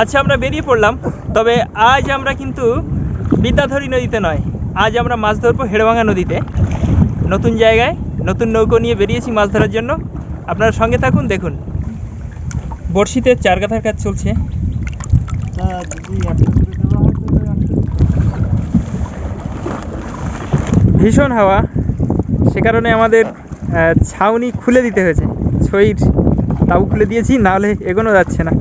আচ্ছা আমরা বেরিয়ে পড়লাম। তবে আজ আমরা কিন্তু বিদ্যাধরী নদীতে নয়, আজ আমরা মাছ ধরবো হেড়ভাঙা নদীতে। নতুন জায়গায়, নতুন নৌকো নিয়ে বেরিয়েছি মাছ ধরার জন্য। আপনারা সঙ্গে থাকুন, দেখুন। বড়শিতে চার কাথার কাজ চলছে। ভীষণ হাওয়া। সে কারণে আমাদের ছাউনি খুলে দিতে হয়েছে। ছইর তাবু খুলে দিয়েছি, নাহলে এগোনো যাচ্ছে না।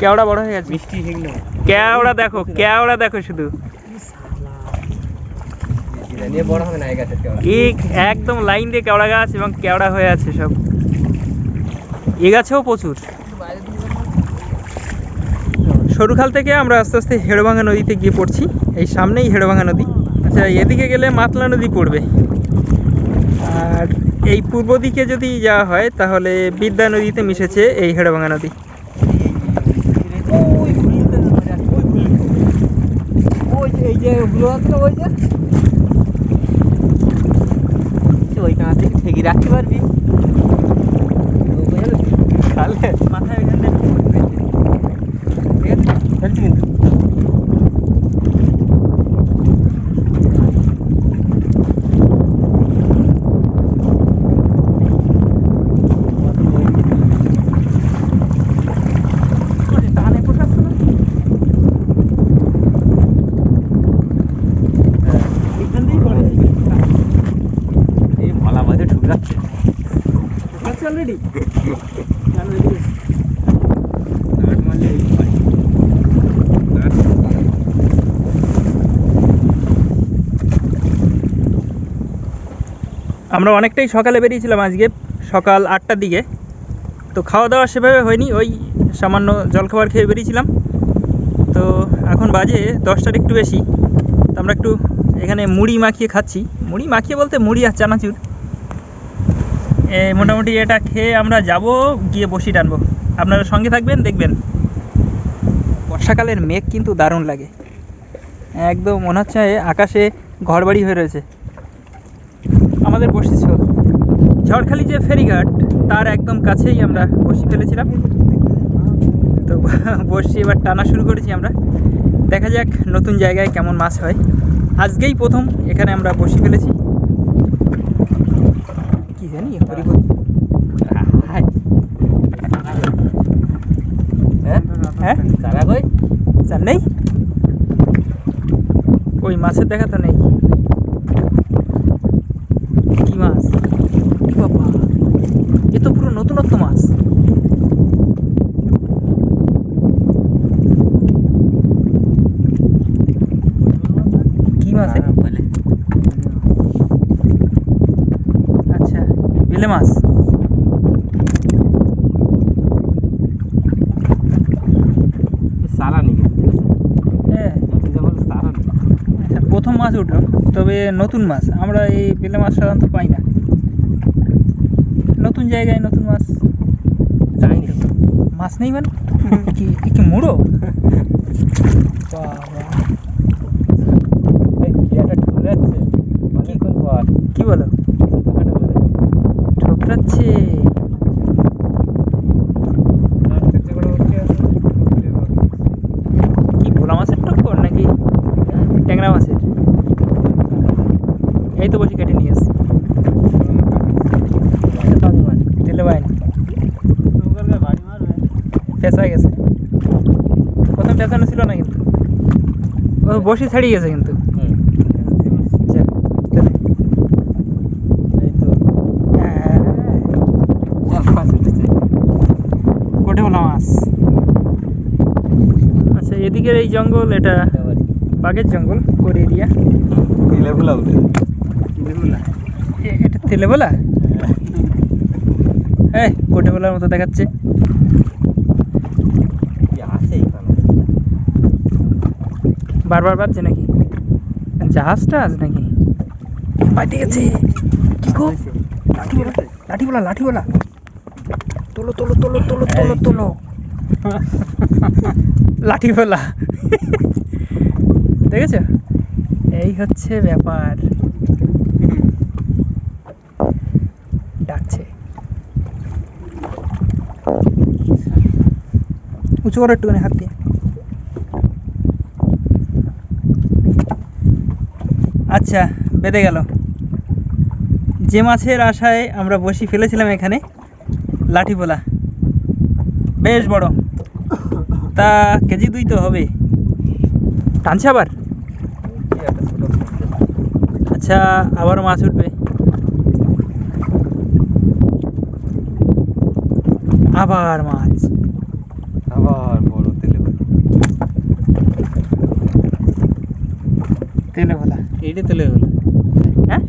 কেওড়া বড় হয়ে গেছে? মিষ্টি সেগুলো কেওড়া দেখো কেওড়া দেখো শুধু। বড় হবে না এই গাছের কেমন একদম লাইন দিয়ে কেওড়া গাছ এবং কেওড়া হয়ে আছে সব। এ গাছেও প্রচুর। সরুখাল থেকে আমরা আস্তে আস্তে হেড়ভাঙা নদীতে গিয়ে পড়ছি। এই সামনেই হেড়ভাঙা নদী। আচ্ছা এদিকে গেলে মাতলা নদী পড়বে। আর এই পূর্ব দিকে যদি যাওয়া হয় তাহলে বিদ্যা নদীতে মিশেছে এই হেড়ভাঙা নদী ওই ফুলতে ওই ফুল ওই যে এই যে গুলো আছে না ওই যে সে ওইখান থেকে ঠেকি রাখতে পারবি তাহলে মাথায় এখানে ঠিক আছে ফেলছি কিন্তু টানে পোষাচ্ছে না এখান থেকেই পড়ে এই ভলা মাঝে ঢুকে যাচ্ছে আচ্ছা অলরেডি নাট মারলে এই হয় নাট আমরা অনেকটাই সকালে বেরিয়েছিলাম আজকে, সকাল আটটার দিকে। তো খাওয়া দাওয়া সেভাবে হয়নি, ওই সামান্য জলখাবার খেয়ে বেরিয়েছিলাম। তো এখন বাজে দশটার একটু বেশি। তো আমরা একটু এখানে মুড়ি মাখিয়ে খাচ্ছি। মুড়ি মাখিয়ে বলতে মুড়ি আর চানাচুর। এ, মোটামুটি এটা খেয়ে আমরা যাব, গিয়ে বসি টানবো। আপনারা সঙ্গে থাকবেন, দেখবেন। বর্ষাকালের মেঘ কিন্তু দারুণ লাগে। একদম মনে হচ্ছে আকাশে ঘরবাড়ি হয়ে রয়েছে। আমাদের বসি ছিল ঝড়খালি যে ফেরিঘাট তার একদম কাছেই আমরা বসি ফেলেছিলাম। তো বসি এবার টানা শুরু করেছি আমরা। দেখা যাক নতুন জায়গায় কেমন মাছ হয়। আজকেই প্রথম এখানে আমরা বসি ফেলেছি। কি জানি হ্যাঁ। হ্যাঁ? নেই? ওই মাছের দেখা তো নেই কি মাছ এ বাবা এ তো পুরো নতুনত্ব মাছ কি মাছ এ? হ্যাঁ, বলে আচ্ছা বেলে মাছ আচ্ছা প্রথম মাছ উঠল তবে নতুন মাছ আমরা এই বেলে মাছ সাধারণত পাই না। নতুন জায়গায় নতুন মাছ। মাছ নেই মানে? কি কি মুড়ো? পর কি বলে? আছে কি ভোলা মাছের টক্কর নাকি ট্যাংরা মাছের এই তো বসে কেটে নিয়ে এসছি তেলে বাইন গেছে প্রথম পেঁচানো ছিল না কিন্তু ও বসে ছাড়িয়ে গেছে কিন্তু যা, তেলে। এই তো হ্যাঁ, মাছ উঠেছে কোটে ভোলা মাছ। আচ্ছা এদিকের এই জঙ্গল এটা বাঘের জঙ্গল কোর এরিয়া লেবুলা উঠে লেবুলা এটা তেলে বলা এই কোটেবুলার মতো দেখাচ্ছে। কি আছে এখানে। বারবার বাজছে নাকি? জাহাজটা আছে নাকি? পাইতে গেছে। কি গো? লাঠি বলা লাঠি বলা লাঠি বলা তোলো তোলো তোলো তোলো তোলো তোলো। লাঠি ফেলা। দেখেছ? এই হচ্ছে ব্যাপার। ডাকছে। উঁচু করে একটুখানি হাত দিয়ে। আচ্ছা বেঁধে গেল। যে মাছের আশায় আমরা বসি ফেলেছিলাম এখানে, লাঠি পোলা বেশ বড়। তা কেজি দুই তো হবে। টানছে আবার? আচ্ছা আবার মাছ উঠবে। আবার মাছ। আবার বড় তেলে তেলে ভোলা। এইটা তেলে হলো হ্যাঁ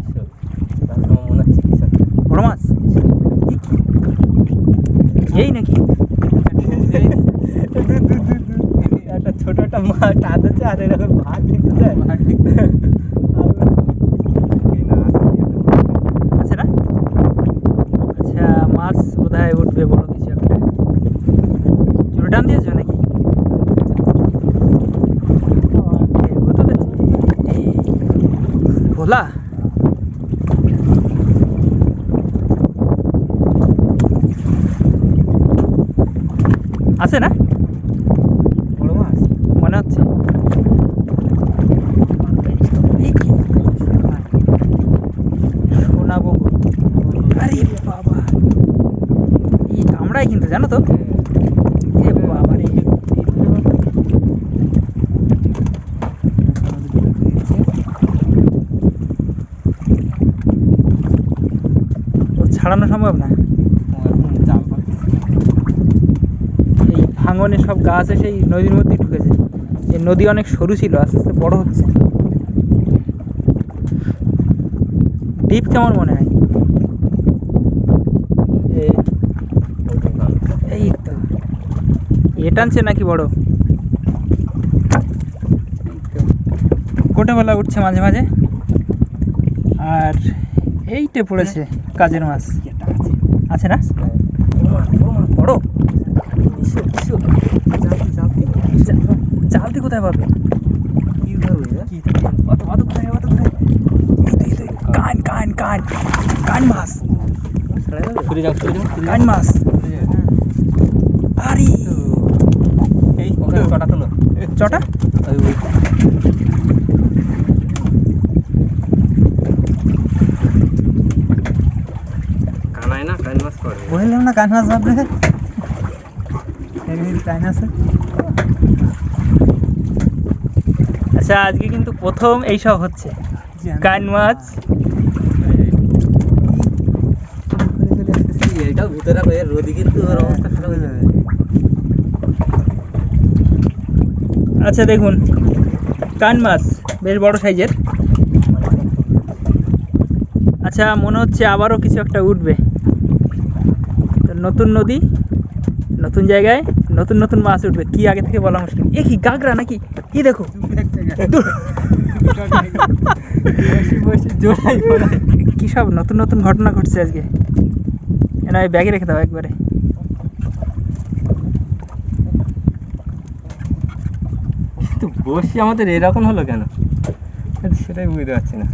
তারপর মনে হচ্ছে কি স্যার বড় মাছ এ কি? এই নাকি একটা ছোট একটা মাছ টান হচ্ছে আর এরকম ভাত ঠিক দেয় আছে না আচ্ছা বোধহয় উঠবে বড় কিছু একটা। চুলো টান দিয়েছ নাকি? ভোলা। আছে না? বড় মাছ? মনে হচ্ছে এই কি? সোনা বঙ্গ আরে বাবা এই কামড়ায় কিন্তু জানো তো এ বাবা রে ও ছাড়ানো সম্ভব না? এই ভাঙনে সব গাছ এসে এই নদীর মধ্যে ঢুকেছে। এই নদী অনেক সরু ছিল, আস্তে আস্তে বড় হচ্ছে। ডিপ কেমন মনে হয়? এই তো। এ টানছে নাকি বড়? কোটাবেলা উঠছে মাঝে মাঝে। আর এইটে পড়েছে কাজের মাছ আছে না? বড়? জা- জাল দিয়ে কোথায় পাবে কান কান কান কান মাছ। কান মাছ। তোলো। চটা ওই ওই কানায় না কান মাছ করে বললাম না কান মাছ ভাবলে কান আছে। আচ্ছা আজকে কিন্তু প্রথম এইসব হচ্ছে। কান মাছ। ভিতরে রোদি কিন্তু ওর অবস্থা খারাপ হয়ে যাবে। আচ্ছা দেখুন। কান মাছ বেশ বড় সাইজের। আচ্ছা মনে হচ্ছে আবারও কিছু একটা উঠবে। নতুন নদী, নতুন জায়গায়, নতুন নতুন মাছ উঠবে। কি আগে থেকে বলা মুশকিল? এ কি গাগরা নাকি? কি দেখো? কি সব নতুন নতুন ঘটনা ঘটছে আজকে? এই ব্যাগে রেখে দাও একবারে। কিন্তু বসি আমাদের এরকম হলো কেন? সেটাই বুঝতে পারছি না।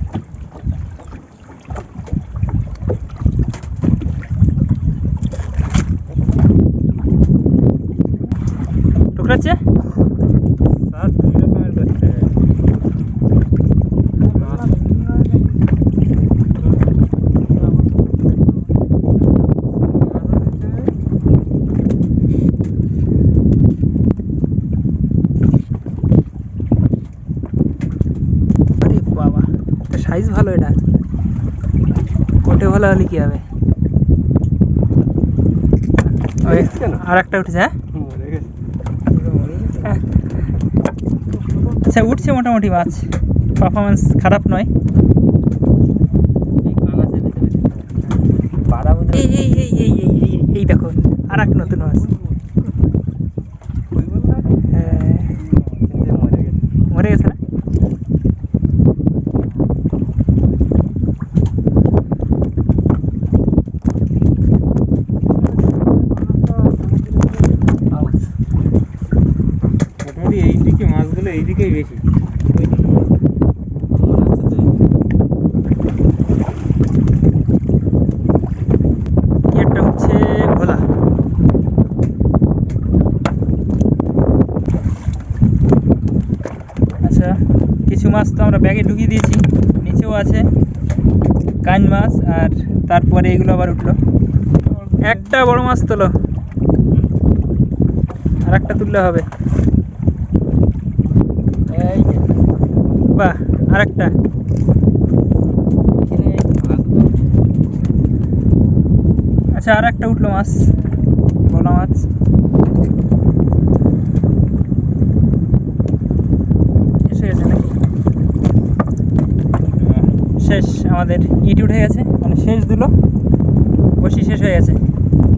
বাবা সাইজ ভালো এটা। কোটে ভালো হলে কি হবে? আর একটা উঠেছে হ্যাঁ মরে গেছে আচ্ছা উঠছে মোটামুটি মাছ পারফরমেন্স খারাপ নয়। এই এই এই এই এই এই আর এক নতুন মাছ হ্যাঁ, মরে গেছে মরে গেছে না দেখছি মাছগুলো এইদিকেই বেশি। আচ্ছা কিছু মাছ তো আমরা ব্যাগে ঢুকিয়ে দিয়েছি, নিচেও আছে কান মাছ আর তারপরে এগুলো আবার উঠল। একটা বড় মাছ তোলো। আর একটা তুললে হবে এই যে, বাহ আর একটা আচ্ছা আর একটা উঠল মাছ বড় মাছ। গেছে নাকি? শেষ, আমাদের ইট উঠে গেছে মানে শেষ দুলো বসি শেষ হয়ে গেছে।